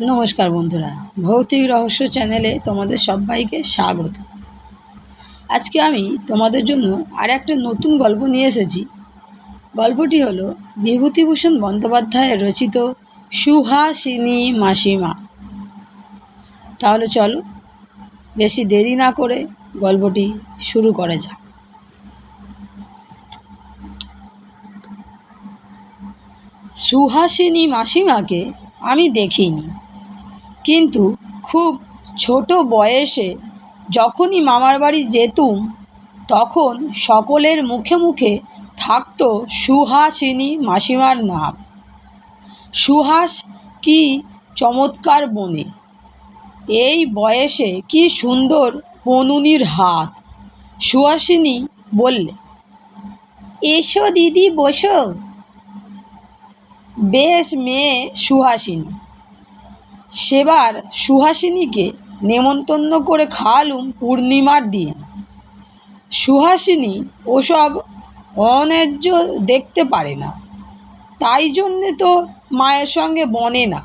নমস্কার বন্ধুরা, ভৌতিক রহস্য চ্যানেলে তোমাদের সবাইকে স্বাগত। আজকে আমি তোমাদের জন্য আর একটা নতুন গল্প নিয়ে এসেছি। গল্পটি হলো বিভূতিভূষণ বন্দ্যোপাধ্যায়ের রচিত সুহাসিনী মাসিমা। তাহলে চলো, বেশি দেরি না করে গল্পটি শুরু করা যাক। সুহাসিনী মাসিমাকে আমি দেখিনি। কিন্তু খুব ছোট বয়সে যখনই মামার বাড়ি যেতুম, তখন সকলের মুখে মুখে থাকতো সুহাসিনী মাসিমার নাম। সুহাস কি চমৎকার বনে। এই বয়সে কি সুন্দর পনুনির হাত। সুহাসিনী বললে, এসো দিদি, বসো। বেশ মেয়ে সুহাসিনী। সেবার সুহাসিনীকে নেমন্তন্ন করে খাওয়ালুম পূর্ণিমার দিন। সুহাসিনী ওসব অন্যায্য দেখতে পারে না। তাই জন্যে তো মায়ের সঙ্গে বনে না।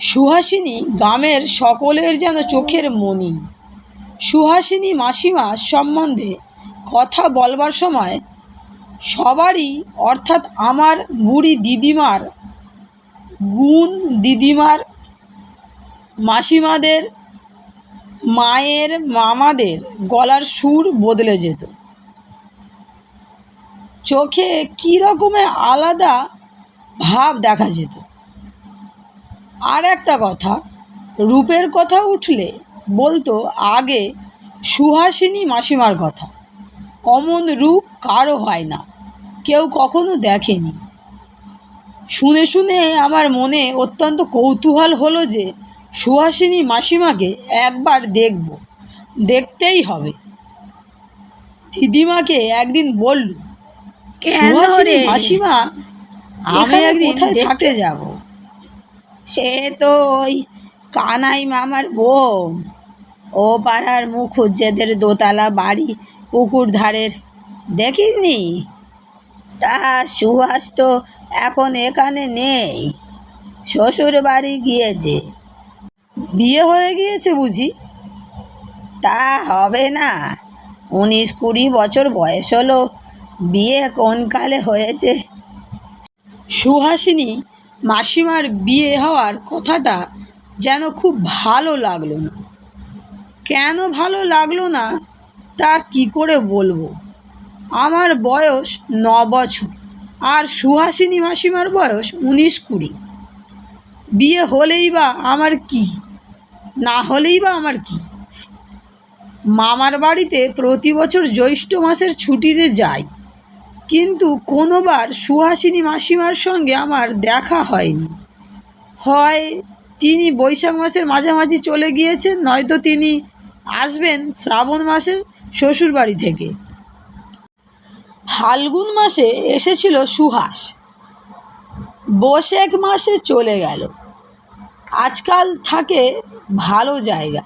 সুহাসিনী গ্রামের সকলের যেন চোখের মণি সুহাসিনী মাসিমা সম্বন্ধে কথা বলবার সময় সবারই, অর্থাৎ আমার বুড়ি দিদিমার গুণ দিদিমার মাসিমাদের, মায়ের মামাদের গলার সুর বদলে যেত। চোখে কী রকমের আলাদা ভাব দেখা যেত। আর একটা কথা, রূপের কথা উঠলে বলতো আগে সুহাসিনী মাসিমার কথা, অমন রূপ কারও হয় না, কেউ কখনো দেখেনি। শুনে শুনে আমার মনে অত্যন্ত কৌতূহল হলো যে সুহাসিনী মাসিমাকে একবার দেখব। দেখতেই হবে। দিদিমাকে একদিন বলল সুহাসিনী মাসিমা আমি একদিন থাকতে যাব? সে তো ওই কানাই মামার বোন। ও পাড়ার মুখুজ্জেদের দোতলা বাড়ি পুকুর ধারের দেখিসনি? তা সুহাস তো এখন এখানে নেই। শ্বশুর বাড়ি গিয়েছে। বিয়ে হয়ে গিয়েছে বুঝি? তা হবে না। উনিশ কুড়ি বছর বয়স হলো। বিয়ে কোন কালে হয়েছে? সুহাসিনী, মাসিমার বিয়ে হওয়ার কথাটা যেন খুব ভালো লাগল না। কেন ভালো লাগল না তা কি করে বলব? আমার বয়স ন বছর আর সুহাসিনী মাসিমার বয়স উনিশ কুড়ি। বিয়ে হলেই বা আমার কি? না হলেই বা আমার কি? মামার বাড়িতে প্রতি বছর জ্যৈষ্ঠ মাসের ছুটিতে যাই, কিন্তু কোনোবার সুহাসিনী মাসিমার সঙ্গে আমার দেখা হয়নি। হয় তিনি বৈশাখ মাসের মাঝামাঝি চলে গিয়েছেন, নয়তো তিনি আসবেন শ্রাবণ মাসের শ্বশুর বাড়ি থেকে। ফাল্গুন মাসে এসেছিল সুহাস। বৈশাখ মাসে চলে গেল। আজকাল থাকে ভালো জায়গা।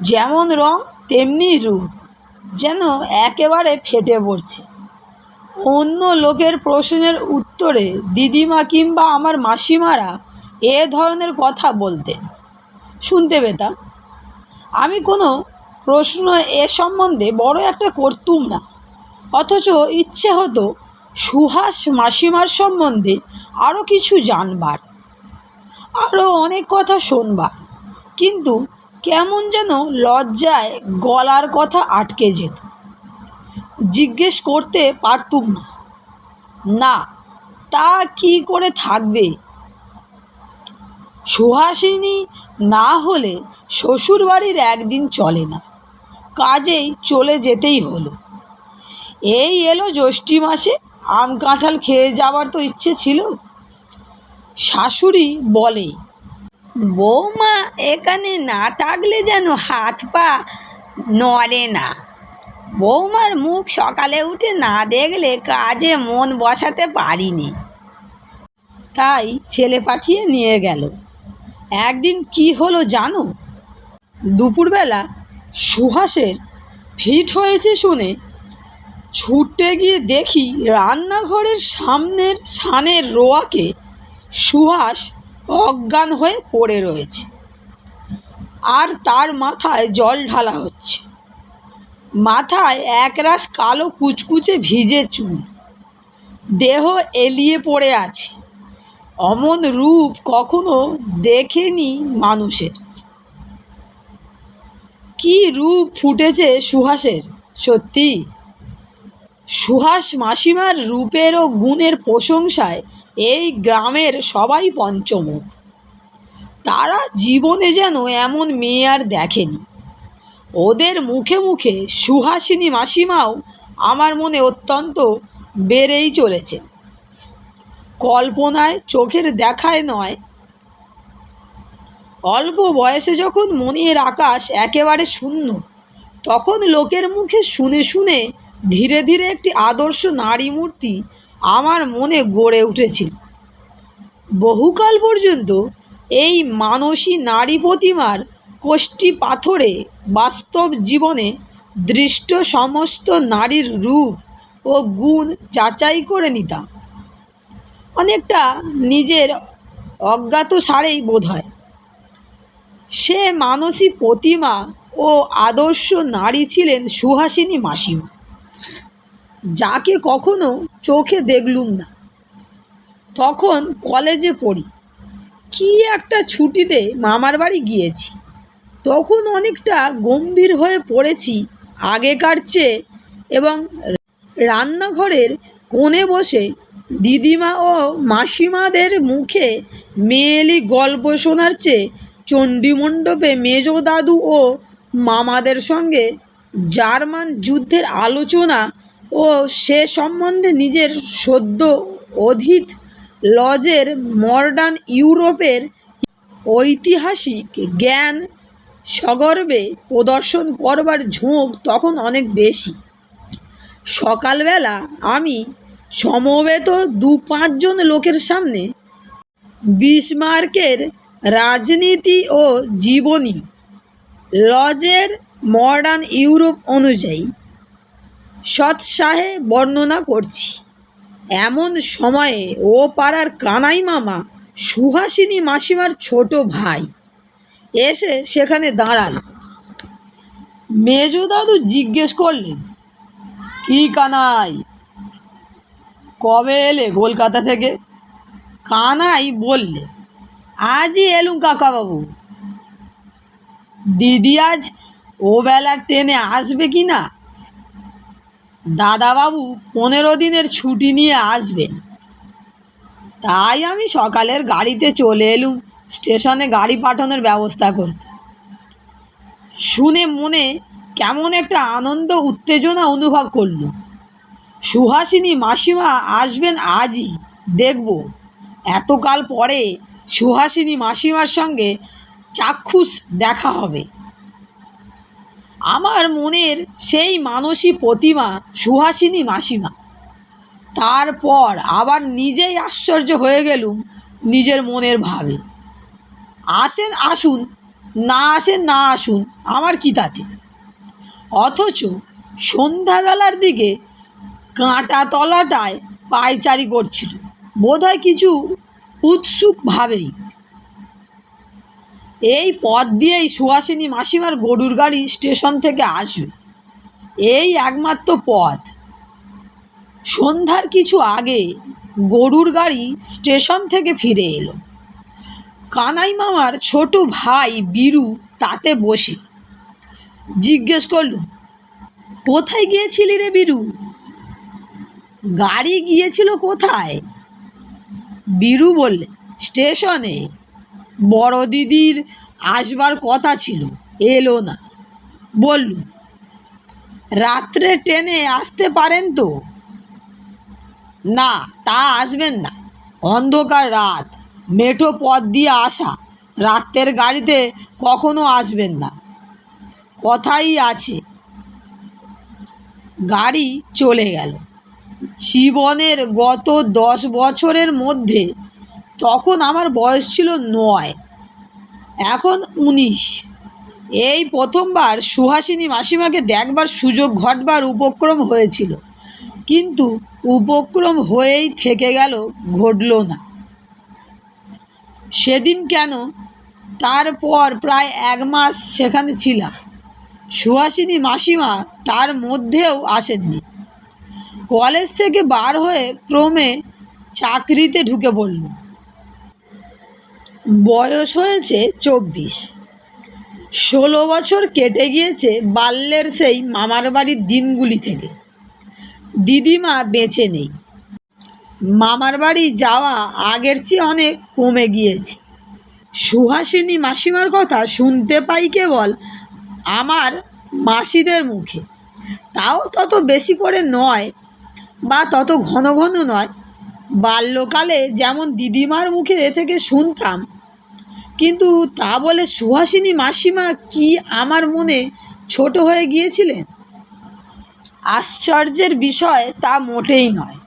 যেমন রং, তেমনি রূপ। যেন একেবারে ফেটে পড়ছে। অন্য লোকের প্রশ্নের উত্তরে দিদিমা কিংবা আমার মাসিমারা এ ধরনের কথা বলতেন। শুনতে পেতাম। আমি কোনো প্রশ্ন এ সম্বন্ধে বড় একটা করতুম না। অথচ ইচ্ছে হতো সুহাস মাসিমার সম্বন্ধে আরও কিছু জানবার আরও অনেক কথা শোনবার। কিন্তু কেমন যেন লজ্জায় গলার কথা আটকে যেত। জিজ্ঞেস করতে পারতুম না। না, তা কি করে থাকবে? সুহাসিনী না হলে শ্বশুরবাড়ির একদিন চলে না। কাজেই চলে যেতেই হলো। এই এলো জ্যৈষ্ঠী মাসে, আম কাঁঠাল খেয়ে যাবার তো ইচ্ছে ছিল। শাশুড়ি বলে, বৌমা, এখানে না থাকলে যেন হাত পা নড়ে না। বৌমার মুখ সকালে উঠে না দেখলে কাজে মন বসাতে পারিনি। তাই ছেলে পাঠিয়ে নিয়ে গেল। একদিন কি হলো জানো? দুপুরবেলা সুহাসের ফিট হয়েছে শুনে ছুটে গিয়ে দেখি রান্নাঘরের সামনের সানের রোয়াকে সুহাস অজ্ঞান হয়ে পড়ে রয়েছে। আর তার মাথায় জল ঢালা হচ্ছে। মাথায় একরাশ কালো কুচকুচে ভিজে চুল। দেহ এলিয়ে পড়ে আছে। অমন রূপ কখনো দেখেনি মানুষের। কি রূপ ফুটেছে সুহাসের? সত্যি? সুহাস মাসিমার রূপের ও গুণের প্রশংসায় এই গ্রামের সবাই পঞ্চমুখ। তারা জীবনে যেন এমন মেয়ে আর দেখেনি। ওদের মুখে মুখে সুহাসিনী মাসিমাও আমার মনে অত্যন্ত বেড়েই চলেছে। কল্পনায় চোখের দেখায় নয়। অল্প বয়সে যখন মনের আকাশ একেবারে শূন্য, তখন লোকের মুখে শুনে শুনে ধীরে ধীরে একটি আদর্শ নারী মূর্তি আমার মনে গড়ে উঠেছিল। বহুকাল পর্যন্ত এই মানসী নারী প্রতিমার কোষ্ঠী পাথরে বাস্তব জীবনে দৃষ্ট সমস্ত নারীর রূপ ও গুণ যাচাই করে নিতাম। অনেকটা নিজের অজ্ঞাত সারেই বোধ হয়। সে মানসী প্রতিমা ও আদর্শ নারী ছিলেন সুহাসিনী মাসিমা। যাকে কখনো চোখে দেখলুম না। তখন কলেজে পড়ি। কি একটা ছুটিতে মামার বাড়ি গিয়েছি। তখন অনেকটা গম্ভীর হয়ে পড়েছি আগেকার চেয়ে এবং রান্নাঘরের কোণে বসে দিদিমা ও মাসিমাদের মুখে মেয়েলি গল্প শোনার চেয়ে চণ্ডীমণ্ডপে মেজ দাদু ও মামাদের সঙ্গে জার্মান যুদ্ধের আলোচনা ও সে সম্বন্ধে নিজের সদ্য অধীত লজের মডার্ন ইউরোপের ঐতিহাসিক জ্ঞান সগর্বে প্রদর্শন করবার ঝোঁক তখন অনেক বেশি। সকালবেলা আমি সমবেত দু পাঁচজন লোকের সামনে বিসমার্কের রাজনীতি ও জীবনী লজের মডার্ন ইউরোপ অনুযায়ী সৎসাহে বর্ণনা করছি। এমন সময়ে ও পাড়ার কানাই মামা, সুহাসিনী মাসিমার ছোট ভাই এসে সেখানে দাঁড়াল। মেজো দাদু জিজ্ঞেস করলেন, কি কানাই, কবে এলে কলকাতা থেকে? কানাই বললে, আজই এলুম কাকাবাবু। দিদি আজ ও বেলার ট্রেনে আসবে কি না? দাদাবাবু পনেরো দিনের ছুটি নিয়ে আসবেন। তাই আমি সকালের গাড়িতে চলে এলুম, স্টেশনে গাড়ি পাঠানোর ব্যবস্থা করতে। শুনে মনে কেমন একটা আনন্দ, উত্তেজনা অনুভব করল সুহাসিনী মাসিমা আসবেন আজই, দেখব। এতকাল পরে সুহাসিনী মাসিমার সঙ্গে চাক্ষুষ দেখা হবে। আমার মনের সেই মানসী প্রতিমা সুহাসিনী মাসিমা। তারপর আবার নিজেই আশ্চর্য হয়ে গেলুম নিজের মনের ভাবে। আসেন আসুন, না আসেন না আসুন, আমার কি তাতে? অথচ সন্ধ্যাবেলার দিকে কাঁটা তলাটায় পায়চারি করছিল। বোধহয় কিছু উৎসুকভাবেই এই পথ দিয়েই সুহাসিনী মাসিমার গরুর গাড়ি স্টেশন থেকে আসবে। এই একমাত্র পথ। সন্ধ্যার কিছু আগে গরুর গাড়ি স্টেশন থেকে ফিরে এলো। কানাই মামার ছোট ভাই বীরু তাতে বসে। জিজ্ঞেস করলুম কোথায় গিয়েছিলি রে বীরু? গাড়ি গিয়েছিল কোথায়? বীরু বললে, স্টেশনে। বড় দিদির আসবার কথা ছিল, এলো না। বললুম রাত্রে ট্রেনে আসতে পারেন তো? না, তা আসবেন না। অন্ধকার রাত, মেঠো পথ দিয়ে আসা। রাত্রের গাড়িতে কখনো আসবেন না। কথাই আছে। গাড়ি চলে গেল। জীবনের গত দশ বছরের মধ্যে তখন আমার বয়স ছিল নয়, এখন উনিশ। এই প্রথমবার সুহাসিনী মাসিমাকে দেখবার সুযোগ ঘটবার উপক্রম হয়েছিল, কিন্তু উপক্রম হয়েই থেকে গেল, ঘটল না। সেদিন কেন? তারপর প্রায় এক মাস সেখানে ছিলাম। সুহাসিনী মাসিমা তার মধ্যেও আসেননি। কলেজ থেকে বার হয়ে ক্রমে চাকরিতে ঢুকে পড়ল। বয়স হয়েছে চব্বিশ। ষোলো বছর কেটে গিয়েছে বাল্যের সেই মামার বাড়ির দিনগুলি থেকে। দিদিমা বেঁচে নেই। মামার বাড়ি যাওয়া আগের চেয়ে অনেক কমে গিয়েছে। সুহাসিনী মাসিমার কথা শুনতে পাই কেবল আমার মাসিদের মুখে। তাও তত বেশি করে নয় বা তত ঘন ঘন নয়। বাল্যকালে যেমন দিদিমার মুখে এ থেকে শুনতাম কিন্তু তা বলে সুহাসিনী মাসিমা কি আমার মনে ছোট হয়ে গিয়েছিলেন? আশ্চর্যের বিষয় তা মোটেই নয়।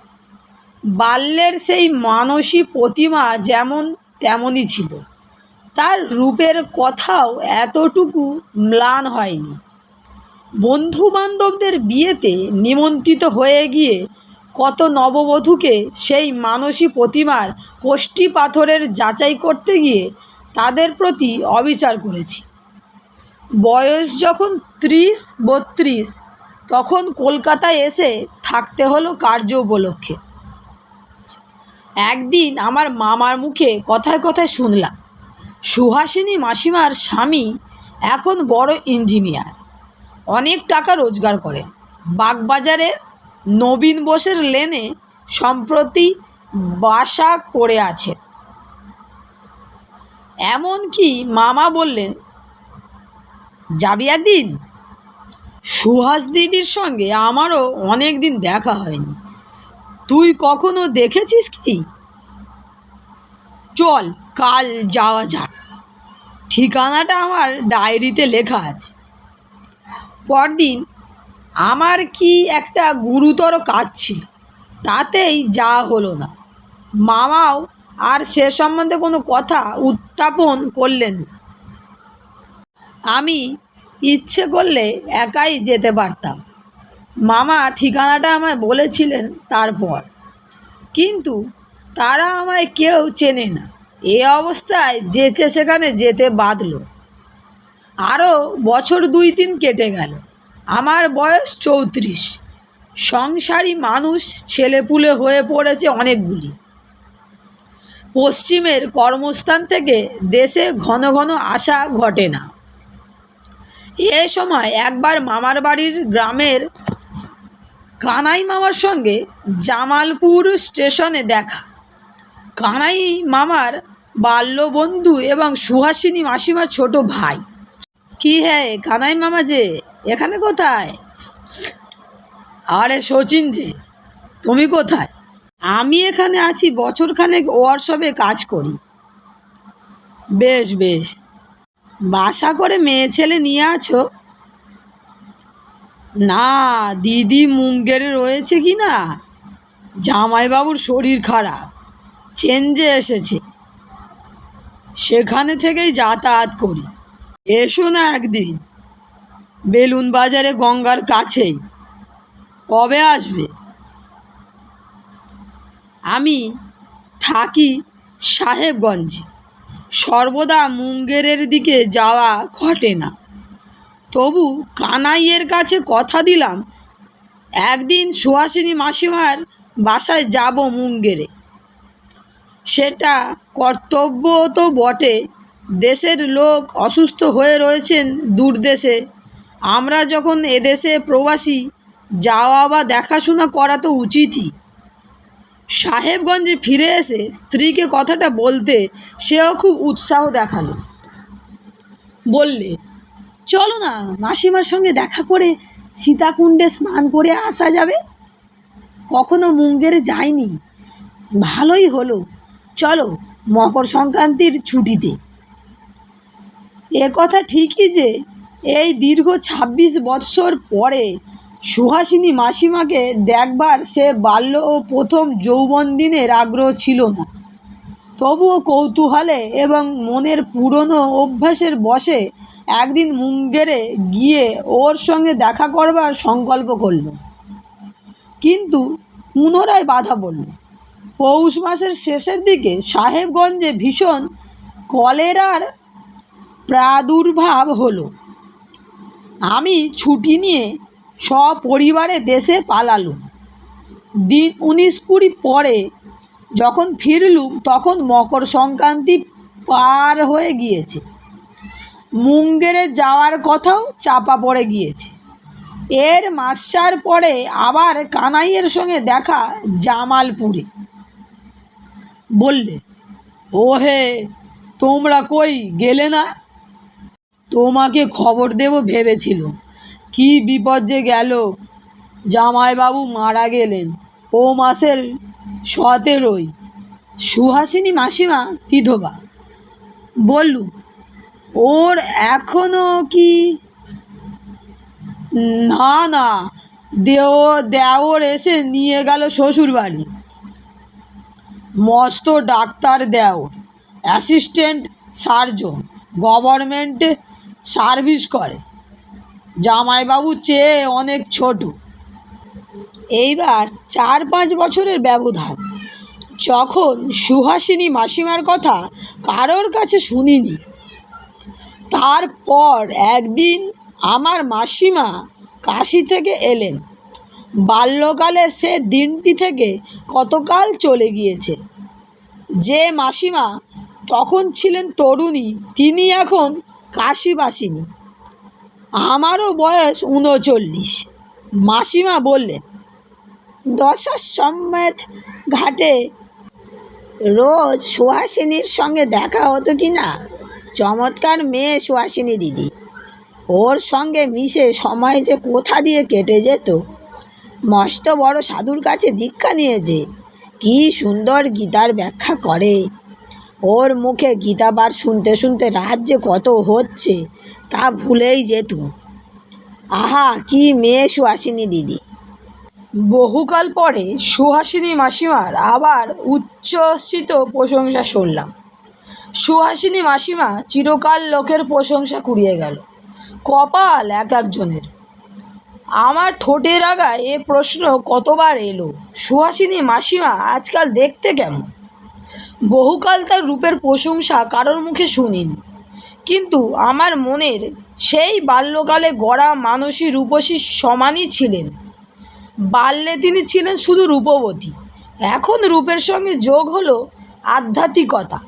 বাল্যের সেই মানসী প্রতিমা যেমন তেমনই ছিল। তার রূপের কথাও এতটুকু ম্লান হয়নি। বন্ধু বান্ধবদের বিয়েতে নিমন্ত্রিত হয়ে গিয়ে কত নববধূকে সেই মানসী প্রতিমার কোষ্ঠী পাথরের যাচাই করতে গিয়ে তাদের প্রতি অবিচার করেছি। বয়স যখন ত্রিশ, বত্রিশ, তখন কলকাতায় এসে থাকতে হলো কার্য উপলক্ষে। একদিন আমার মামার মুখে কথায় কথায় শুনলাম, সুহাসিনী মাসিমার স্বামী এখন বড় ইঞ্জিনিয়ার, অনেক টাকা রোজগার করে বাগবাজারের নবীন বোসের লেনে সম্প্রতি বাসা করে আছে এমনকি মামা বললেন, যাবি একদিন? সুহাস দিদির সঙ্গে আমারও অনেক দিন দেখা হয়নি। তুই কখনো দেখেছিস কি? চল, কাল যাওয়া যাক। ঠিকানাটা আমার ডায়েরিতে লেখা আছে। পরদিন আমার কি একটা গুরুতর কাজ ছিল, তাতেই যাওয়া হলো না। মামাও আর সে সম্বন্ধে কোনো কথা উত্থাপন করলেন আমি ইচ্ছে করলে একাই যেতে পারতাম। মামা ঠিকানাটা আমায় বলেছিলেন তারপর। কিন্তু তারা আমায় কেউ চেনে না। এ অবস্থায় যেচে সেখানে যেতে বাঁধল আরও বছর দুই তিন কেটে গেল। আমার বয়স চৌত্রিশ। সংসারী মানুষ ছেলেপুলে হয়ে পড়েছে অনেকগুলি। পশ্চিমের কর্মস্থান থেকে দেশে ঘন ঘন আসা ঘটে না। এ সময় একবার মামার বাড়ির গ্রামের কানাই মামার সঙ্গে জামালপুর স্টেশনে দেখা। কানাই মামার বাল্যবন্ধু এবং সুহাসিনী মাসিমার ছোট ভাই। কি হ্যাঁ কানাই মামা যে, এখানে কোথায়? আরে শচীন যে, তুমি কোথায়? আমি এখানে আছি, বছরখানেক ওয়ার্কশপে কাজ করি। বেশ বেশ। বাসা করে মেয়ে ছেলে নিয়ে আছো? না, দিদি মুঙ্গেরে রয়েছে কি না? জামাইবাবুর শরীর খারাপ। চেঞ্জে এসেছে। সেখানে থেকেই যাতায়াত করি। এসো না একদিন। বেলুন বাজারে গঙ্গার কাছেই। কবে আসবে? আমি থাকি সাহেবগঞ্জে। সর্বদা মুঙ্গেরের দিকে যাওয়া ঘটে না। তবু কানাইয়ের কাছে কথা দিলাম, একদিন সুহাসিনী মাসিমার বাসায় যাব মুঙ্গেরে। সেটা কর্তব্য তো বটে, দেশের লোক অসুস্থ হয়ে রয়েছেন দূর দেশে আমরা যখন এদেশে প্রবাসী, যাওয়া বা দেখাশোনা করা তো উচিতই। সাহেবগঞ্জে ফিরে এসে স্ত্রীকে কথাটা বলতে সেও খুব উৎসাহ দেখাল। বললে, চলো না, মাসিমার সঙ্গে দেখা করে সীতাকুণ্ডে স্নান করে আসা যাবে। কখনো মুঙ্গের যায়নি। ভালোই হলো। চলো মকর সংক্রান্তির ছুটিতে। এ কথা ঠিকই যে এই দীর্ঘ ছাব্বিশ বৎসর পরে সুহাসিনী মাসিমাকে দেখবার সে বাল্য ও প্রথম যৌবন দিনের আগ্রহ ছিল না। তবুও কৌতূহলে এবং মনের পুরনো অভ্যাসের বশে একদিন মুঙ্গেরে গিয়ে ওর সঙ্গে দেখা করবার সংকল্প করল। কিন্তু পুনরায় বাধা পড়ল। পৌষ মাসের শেষের দিকে সাহেবগঞ্জে ভীষণ কলেরার প্রাদুর্ভাব হলো। আমি ছুটি নিয়ে সপরিবারে দেশে পালালুম দিন উনিশ কুড়ি পরে যখন ফিরলুম তখন মকর সংক্রান্তি পার হয়ে গিয়েছে। মুঙ্গেরে যাওয়ার কথাও চাপা পড়ে গিয়েছে। এর মাস চার পরে আবার কানাইয়ের সঙ্গে দেখা জামালপুরে। বললে ও হে তোমরা কই গেলে না? তোমাকে খবর দেব, ভেবেছিল। কি বিপদ যে গেল? জামাইবাবু মারা গেলেন। ও মাসের সতেরোই। সুহাসিনী মাসিমা, বিধবা। বললু, ওর এখনও কি? না না দেও দেওর এসে নিয়ে গেল শ্বশুর বাড়ি মস্ত ডাক্তার দেওর, অ্যাসিস্ট্যান্ট সার্জন, গভর্নমেন্টে সার্ভিস করে। জামাইবাবু চেয়ে অনেক ছোট। এইবার চার পাঁচ বছরের ব্যবধান। যখন সুহাসিনী মাসিমার কথা কারোর কাছে শুনিনি, তারপর একদিন আমার মাসিমা কাশি থেকে এলেন। বাল্যকালে সে দিনটি থেকে কতকাল চলে গিয়েছে। যে মাসিমা তখন ছিলেন তরুণী, তিনি এখন কাশিবাসিনী। আমারও বয়স উনচল্লিশ। মাসিমা বললেন সম্মেত ঘাটে রোজ সুহাসিনীর সঙ্গে দেখা হতো কি না? চমৎকার মেয়ে সুহাসিনী দিদি। ওর সঙ্গে মিশে সময় যে কোথা দিয়ে কেটে যেত? মস্ত বড় সাধুর কাছে দীক্ষা নিয়েছে কি সুন্দর গীতার ব্যাখ্যা করে। ওর মুখে গীতা পাঠ শুনতে শুনতে রাত যে কত হচ্ছে তা ভুলেই যেত। আহা, কি মেয়ে সুহাসিনী দিদি। বহুকাল পরে সুহাসিনী মাসিমার আবার উচ্ছ্বসিত প্রশংসা শুনলাম। সুহাসিনী মাসিমা চিরকাল লোকের প্রশংসা কুড়িয়ে গেল, কপাল এক একজনের। আমার ঠোঁটের আগায় এ প্রশ্ন কতবার এলো? সুহাসিনী মাসিমা আজকাল দেখতে কেমন? বহুকাল তার রূপের প্রশংসা কারোর মুখে শুনিনি। কিন্তু আমার মনের সেই বাল্যকালে গড়া মানসী রূপসী সমানই ছিলেন। বাল্যে তিনি ছিলেন শুধু রূপবতী। এখন রূপের সঙ্গে যোগ হলো আধ্যাত্মিকতা।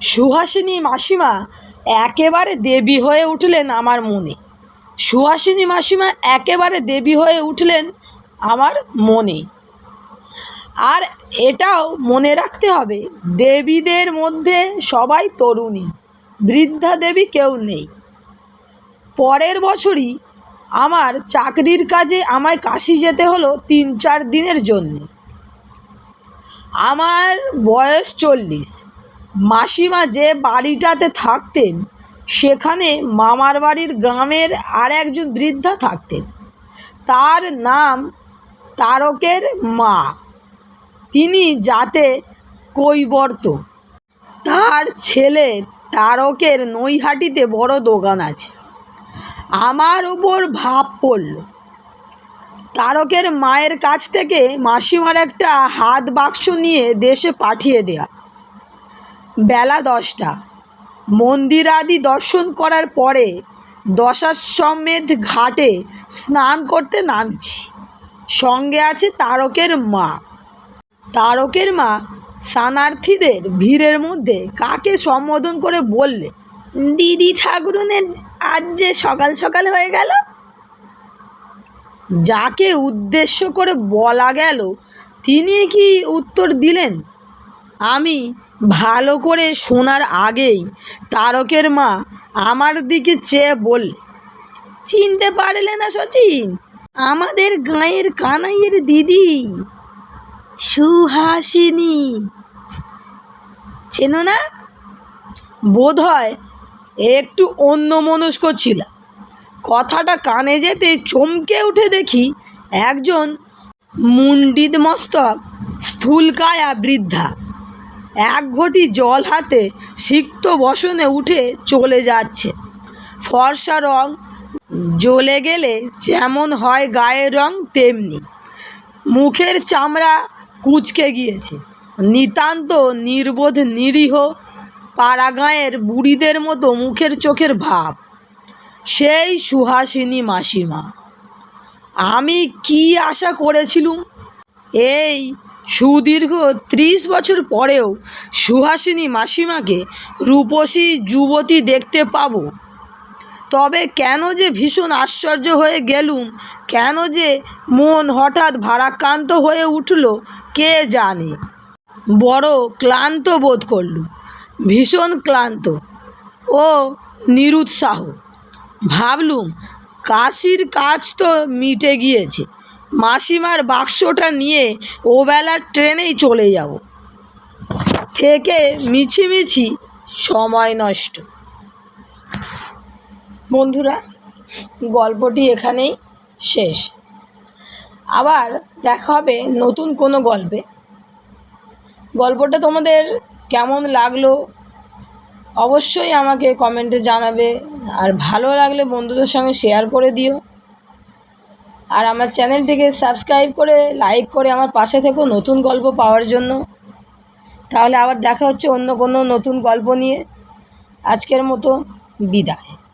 সুহাসিনী মাসিমা একেবারে দেবী হয়ে উঠলেন আমার মনে। সুহাসিনী মাসিমা একেবারে দেবী হয়ে উঠলেন আমার মনে। আর এটাও মনে রাখতে হবে, দেবীদের মধ্যে সবাই তরুণী, বৃদ্ধা দেবী কেউ নেই। পরের বছরই আমার চাকরির কাজে আমায় কাশি যেতে হলো তিন চার দিনের জন্যে। আমার বয়স চল্লিশ। মাসিমা যে বাড়িটাতে থাকতেন, সেখানে মামার বাড়ির গ্রামের আর একজন বৃদ্ধা থাকতেন। তার নাম তারকের মা। তিনি যাতে কৈবর্ত। তার ছেলে তারকের নৈহাটিতে বড় দোকান আছে। আমার ওপর ভাব পড়ল। তারকের মায়ের কাছ থেকে মাসিমার একটা হাত বাক্স নিয়ে দেশে পাঠিয়ে দেয়া। বেলা দশটা। মন্দির আদি দর্শন করার পরে দশাশ্বমেধ ঘাটে স্নান করতে নামছি। সঙ্গে আছে তারকের মা। তারকের মা স্নানার্থীদের ভিড়ের মধ্যে কাকে সম্বোধন করে বললে? দিদি ঠাকুরনের আজ যে সকাল সকাল হয়ে গেল। যাকে উদ্দেশ্য করে বলা গেল, তিনি কি উত্তর দিলেন? আমি ভালো করে শোনার আগেই তারকের মা আমার দিকে চেয়ে বললে, চিনতে পারলে না সচিন, আমাদের গাঁয়ের কানাইয়ের দিদি। সুহাসিনী। চেনো না? বোধ হয় একটু অন্যমনস্ক ছিলাম কথাটা কানে যেতে চমকে উঠে দেখি একজন মুন্ডিত মস্তক, স্থূলকায়া বৃদ্ধা। এক ঘটি জল হাতে সিক্ত বসনে উঠে চলে যাচ্ছে। ফর্সা রং জ্বলে গেলে যেমন হয় গায়ের রং, তেমনি। মুখের চামড়া কুঁচকে গিয়েছে। নিতান্ত নির্বোধ, নিরীহ, পাড়াগাঁয়ের বুড়িদের মতো মুখের চোখের ভাব। সেই সুহাসিনী মাসিমা। আমি কি আশা করেছিলুম? এই সুদীর্ঘ ত্রিশ বছর পরেও সুহাসিনী মাসিমাকে রূপসী যুবতী দেখতে পাবো। তবে কেন যে ভীষণ আশ্চর্য হয়ে গেলুম? কেন যে মন হঠাৎ ভারাক্রান্ত হয়ে উঠল? কে জানে? বড় ক্লান্ত বোধ করলুম, ভীষণ ক্লান্ত। ও নিরুৎসাহ। ভাবলুম, কাশির কাজ তো মিটে গিয়েছে, মাসিমার বাক্সটা নিয়ে ওবেলার ট্রেনেই চলে যাব। থেকে মিছিমিছি সময় নষ্ট। বন্ধুরা, গল্পটি এখানেই শেষ। আবার দেখা হবে নতুন কোনো গল্পে। গল্পটা তোমাদের কেমন লাগল অবশ্যই আমাকে কমেন্টে জানাবে, আর ভালো লাগলে বন্ধুদের সঙ্গে শেয়ার করে দিও। আর আমার চ্যানেলটিকে সাবস্ক্রাইব করে লাইক করে আমার পাশে থেকো নতুন গল্প পাওয়ার জন্য। তাহলে আবার দেখা হচ্ছে অন্য কোনো নতুন গল্প নিয়ে। আজকের মতো বিদায়।